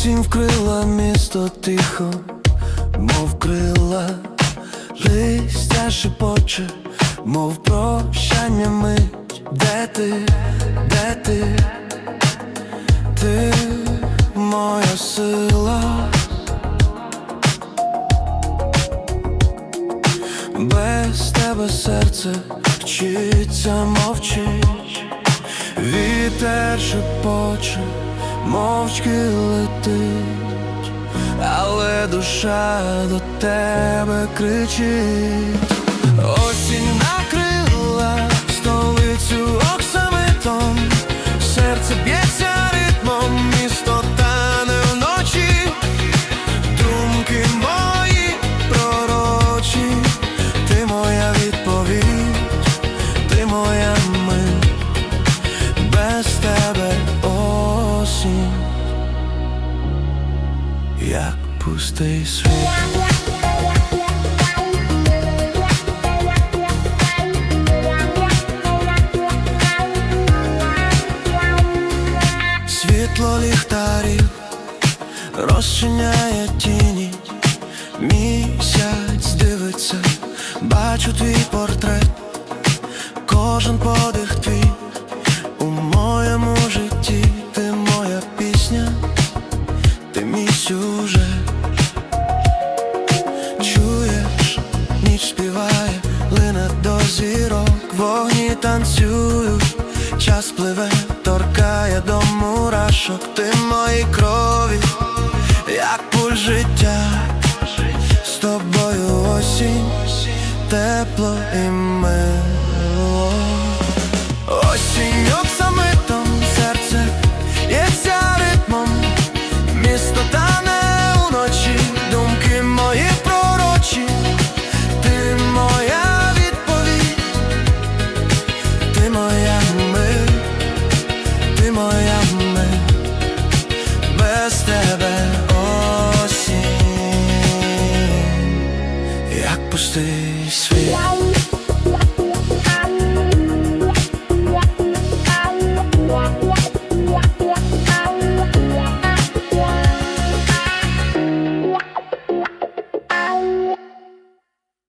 Осінь вкрила місто тихо, мов крила, листя шепоче, мов прощання мить, де ти, де ти? Тебе серце вчиться мовчить, вітер шепоче, мовчки летить, але душа до тебе кричить. Осінь накрила без тебе осінь, як пустий світ. Світло ліхтарів розчиняє тіні, місяць дивиться, бачу твій портрет, кожен подих твій танцюють, час пливе, торкає до мурашок, ти мої крові, як пуль життя, з тобою осінь, тепло і мило. Осінь пустый свет